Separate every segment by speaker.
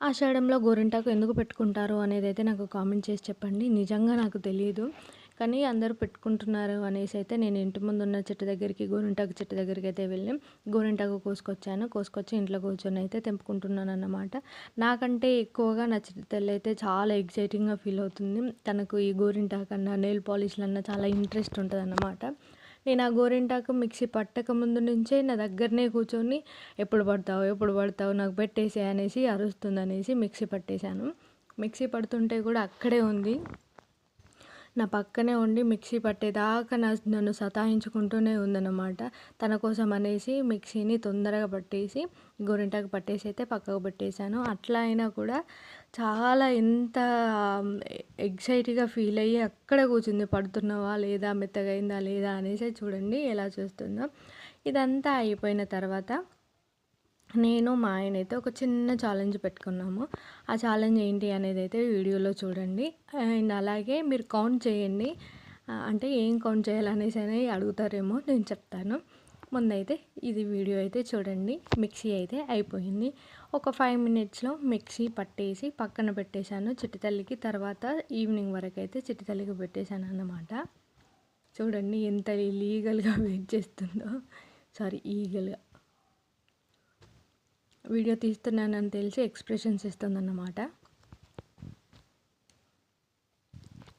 Speaker 1: ఆషాఢంలో గోరింటాకు ఎందుకు పెట్టుకుంటారు అనేది అయితే నాకు కామెంట్ చేసి చెప్పండి. నిజంగా నాకు తెలియదు కానీ అందరూ పెట్టుకుంటున్నారు అనేసి అయితే నేను ఇంటి ముందు ఉన్న చెట్టు దగ్గరికి గోరింటాకు చెట్టు దగ్గరికి అయితే వెళ్ళి గోరింటాకు కోసుకొచ్చాను. కోసుకొచ్చి ఇంట్లో కూర్చొని అయితే తెంపుకుంటున్నాను అన్నమాట నాకంటే ఎక్కువగా నా తల్లి అయితే చాలా ఎక్సైటింగ్‌గా ఫీల్ అవుతుంది. తనకు ఈ గోరింటాకన్నా, నెయిల్ పాలిష్‌లన్నా చాలా ఇంట్రెస్ట్ ఉంటదన్నమాట. నేను ఆ గోరింటాకు మిక్సీ పట్టక ముందు నుంచే నా దగ్గరనే కూర్చొని ఎప్పుడు పడతావు ఎప్పుడు పడతావు నాకు పెట్టేసే అనేసి అరుస్తుందనేసి మిక్సీ పట్టేశాను. మిక్సీ పడుతుంటే కూడా అక్కడే ఉంది. నా పక్కనే ఉండి మిక్సీ పట్టేదాకా నా నన్ను సతాయించుకుంటూనే ఉందన్నమాట. తన కోసం అనేసి మిక్సీని తొందరగా పట్టేసి గోరింటాకు పట్టేసి అయితే పక్కకు పెట్టేశాను. అట్లా అయినా కూడా చాలా ఎంత ఎగ్జైట్గా ఫీల్ అయ్యి అక్కడ కూర్చుంది. పడుతున్నావా లేదా? మెత్తగైందా లేదా? అనేసి చూడండి ఎలా చూస్తుందో. ఇదంతా అయిపోయిన తర్వాత నేను మా ఆయన అయితే ఒక చిన్న ఛాలెంజ్ పెట్టుకున్నాము. ఆ ఛాలెంజ్ ఏంటి అనేది అయితే వీడియోలో చూడండి. అండ్ అలాగే మీరు కౌంట్ చేయండి. అంటే ఏం కౌంట్ చేయాలనేసి అని అడుగుతారేమో నేను చెప్తాను. ముందైతే ఇది వీడియో అయితే చూడండి. మిక్సీ అయితే అయిపోయింది. ఒక ఫైవ్ మినిట్స్లో మిక్సీ పట్టేసి పక్కన పెట్టేశాను చిట్టితల్లికి తర్వాత ఈవినింగ్ వరకు అయితే చిట్టితల్లికి పెట్టేశాను అన్నమాట. చూడండి ఎంత లీగల్గా వెయిట్ చేస్తుందో. సారీ ఈగల్గా. వీడియో తీస్తున్నానని తెలిసి ఎక్స్ప్రెషన్స్ ఇస్తుందన్నమాట.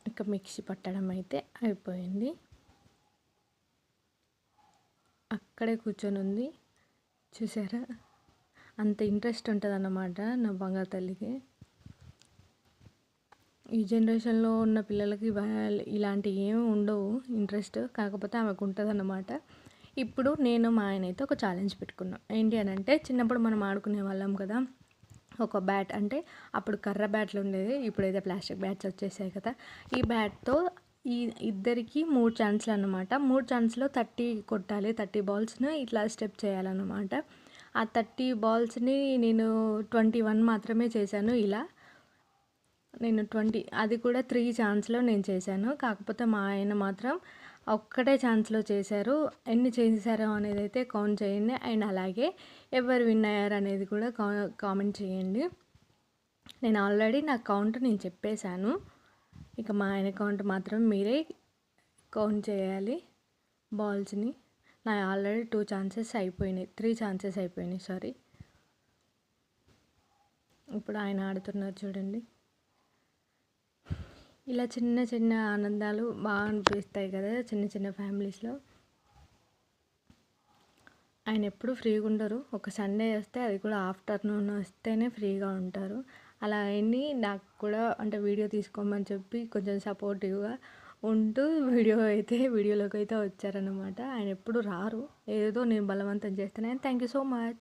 Speaker 1: ఇక మిక్సీ పట్టడం అయితే అయిపోయింది. అక్కడే కూర్చొని ఉంది. చూసారా? అంత ఇంట్రెస్ట్ ఉంటుంది అన్నమాట నా బంగారు తల్లికి. ఈ జనరేషన్లో ఉన్న పిల్లలకి ఇలాంటివి ఏమి ఉండవు ఇంట్రెస్ట్. కాకపోతే ఆమెకు ఉంటుంది అన్నమాట ఇప్పుడు నేను మా ఆయన అయితే ఒక ఛాలెంజ్ పెట్టుకున్నాం. ఏంటి అని అంటే చిన్నప్పుడు మనం ఆడుకునే వాళ్ళం కదా ఒక బ్యాట్ అంటే అప్పుడు కర్ర బ్యాట్లు ఉండేది ఇప్పుడైతే ప్లాస్టిక్ బ్యాట్స్ వచ్చేసాయి కదా. ఈ బ్యాట్తో ఈ ఇద్దరికి మూడు ఛాన్స్లు అనమాట మూడు ఛాన్స్లో థర్టీ కొట్టాలి థర్టీ బాల్స్ను ఇట్లా స్టెప్ చేయాలన్నమాట. ఆ థర్టీ బాల్స్ని నేను ట్వంటీ వన్ మాత్రమే చేశాను ఇలా. నేను ట్వంటీ అది కూడా త్రీ ఛాన్స్లో నేను చేశాను. కాకపోతే మా ఆయన మాత్రం ఒక్కటే ఛాన్స్లో చేశారు. ఎన్ని చేశారో అనేది అయితే కౌంట్ చేయండి. అండ్ అలాగే ఎవరు విన్ అయ్యారు అనేది కూడా కామెంట్ చేయండి. నేను ఆల్రెడీ నా కౌంట్ నేను చెప్పేశాను. ఇక మా ఆయన కౌంట్ మాత్రం మీరే కౌంట్ చేయాలి బాల్స్ని. నా ఆల్రెడీ టూ ఛాన్సెస్ అయిపోయినాయి. త్రీ ఛాన్సెస్ అయిపోయినాయి. సారీ. ఇప్పుడు ఆయన ఆడుతున్నారు చూడండి. ఇలా చిన్న చిన్న ఆనందాలు బాగా అనిపిస్తాయి కదా చిన్న చిన్న ఫ్యామిలీస్లో. ఆయన ఎప్పుడు ఫ్రీగా ఉండరు. ఒక సండే వస్తే అది కూడా ఆఫ్టర్నూన్ వస్తేనే ఫ్రీగా ఉంటారు. అలా అయింది. నాకు కూడా అంటే వీడియో తీసుకోమని చెప్పి కొంచెం సపోర్టివ్గా ఉంటూ వీడియో అయితే వీడియోలోకి అయితే వచ్చారనమాట ఆయన ఎప్పుడు రారు. ఏదో నేను బలవంతం చేస్తాను థ్యాంక్ యూ సో మచ్.